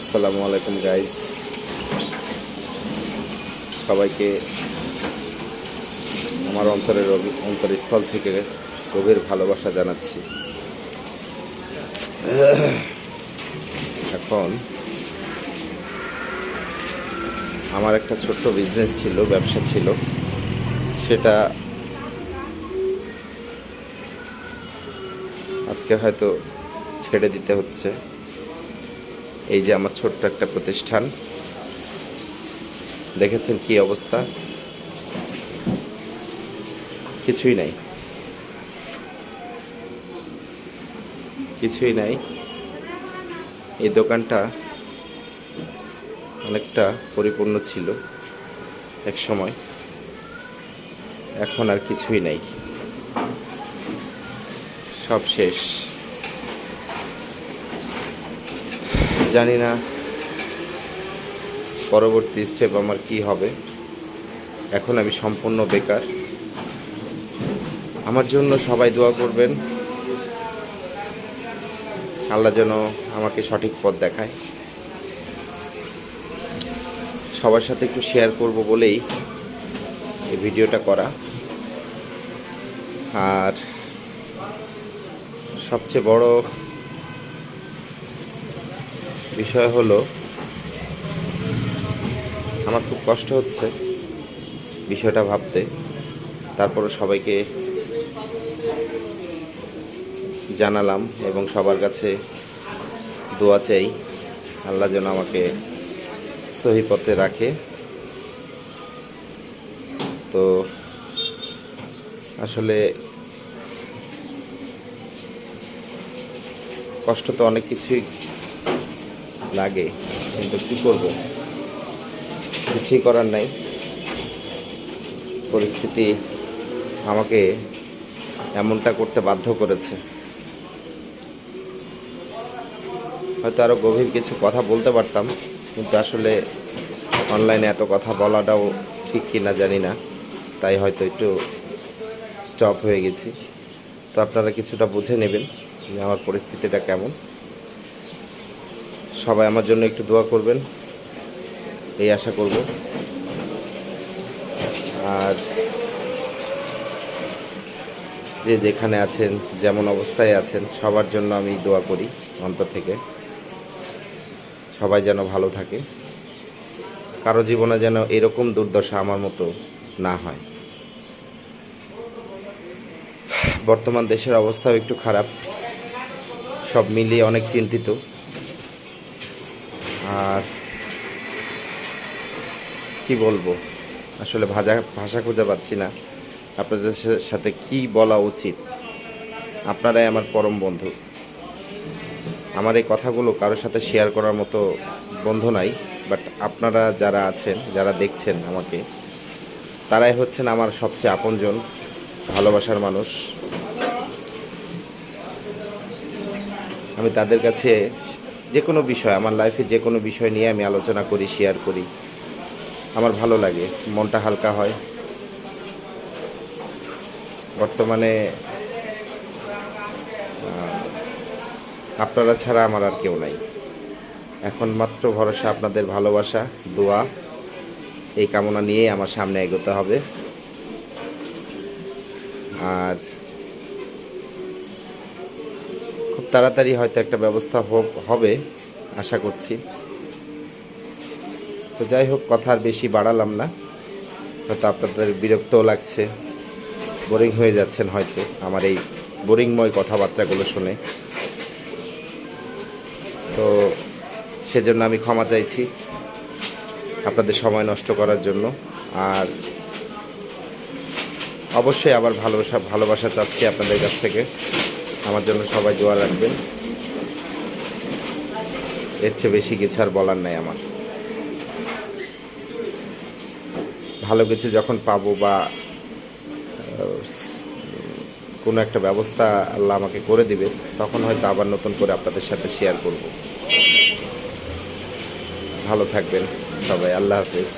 আসসালামু আলাইকুম গাইস সবাইকে আমার অন্তরের অন্তরস্থল থেকে গভীর ভালোবাসা জানাচ্ছি। এখন আমার একটা ছোট্ট বিজনেস ছিল, ব্যবসা ছিল। সেটা আজকে হয়তো ছেড়ে দিতে হচ্ছে। এই যে আমার ছোট্ট একটা প্রতিষ্ঠান। দেখেছেন কি অবস্থা? কিছুই নাই। কিছুই নাই। এই দোকানটা অনেকটা পরিপূর্ণ ছিল এক সময়। এখন আর কিছুই নাই। সব শেষ। জানি না পরবর্তী স্টেপ আমার কি হবে? এখন আমি সম্পূর্ণ বেকার। আমার জন্য সবাই দোয়া করবেন। আল্লাহ যেন আমাকে সঠিক পথ দেখায়। সবার সাথে একটু শেয়ার করব বলেই এই ভিডিওটা করা। আর সবচেয়ে বড় বিষয় হলো, আমার খুব কষ্ট হচ্ছে বিষয়টা ভাবতে। তারপরও সবাইকে জানালাম এবং সবার কাছে দোয়া চাই, আল্লাহ যেন আমাকে সহি পথে রাখে। তো আসলে কষ্ট তো অনেক কিছুই লাগে, কিন্তু কী করব? কিছুই করার নাই। পরিস্থিতি আমাকে এমনটা করতে বাধ্য করেছে। হয়তো আরও গভীর কিছু কথা বলতে পারতাম, কিন্তু আসলে অনলাইনে এত কথা বলাটাও ঠিক কি না জানি না। তাই হয়তো একটু স্টপ হয়ে গেছি। তো আপনারা কিছুটা বুঝে নেবেন যে আমার পরিস্থিতিটা কেমন। সবাই আমার জন্য একটু দোয়া করবেন। এই আশা করব। আর যে যেখানে আছেন, যেমন অবস্থায় আছেন, সবার জন্য আমি দোয়া করি অন্তর থেকে। সবাই যেন ভালো থাকে। কারও জীবনে যেন এরকম দুর্দশা আমার মতো না হয়। বর্তমান দেশের অবস্থাও একটু খারাপ। সব মিলিয়ে অনেক চিন্তিত। আর কি বলব? আসলে ভাজা, ভাষা খুঁজে পাচ্ছি না। আপনাদের সাথে কি বলা উচিত? আপনারাই আমার পরম বন্ধু। আমার এই কথাগুলো কারোর সাথে শেয়ার করার মতো বন্ধু নাই বাট আপনারা যারা আছেন, যারা দেখছেন আমাকে, তারাই হচ্ছেন আমার সবচেয়ে আপনজন, ভালোবাসার মানুষ। আমি তাদের কাছে যে কোনো বিষয়, আমার লাইফে যে কোনো বিষয় নিয়ে আমি আলোচনা করি শেয়ার করি। আমার ভালো লাগে, মনটা হালকা হয়। বর্তমানে আপনারা ছাড়া আমার আর কেউ নাই। এখন মাত্র ভরসা আপনাদের ভালোবাসা, দোয়া, এই কামনা নিয়েই আমার সামনে এগোতে হবে। আর খুব তাড়াতাড়ি হয়তো একটা ব্যবস্থা হবে, আশা করছি। তো যাই হোক, কথা আর বেশি বাড়ালাম না। হয়তো আপনাদের বিরক্তও লাগছে। বোরিং হয়ে যাচ্ছেন হয়তো আমার এই বোরিংময় কথাবার্তাগুলো শুনে। তো সেজন্য আমি ক্ষমা চাইছি আপনাদের সময় নষ্ট করার জন্য। আর অবশ্যই আবার ভালোবাসা ভালোবাসা চাচ্ছি আপনাদের কাছ থেকে। আমার জন্য সবাই দোয়া রাখবেন। এর চেয়ে বেশি কিছু আর বলার নাই আমার। ভালো কিছু যখন পাবো বা কোনো একটা ব্যবস্থা আল্লাহ আমাকে করে দিবে, তখন হয়তো আবার নতুন করে আপনাদের সাথে শেয়ার করব। ভালো থাকবেন সবাই, আল্লাহ হাফেজ।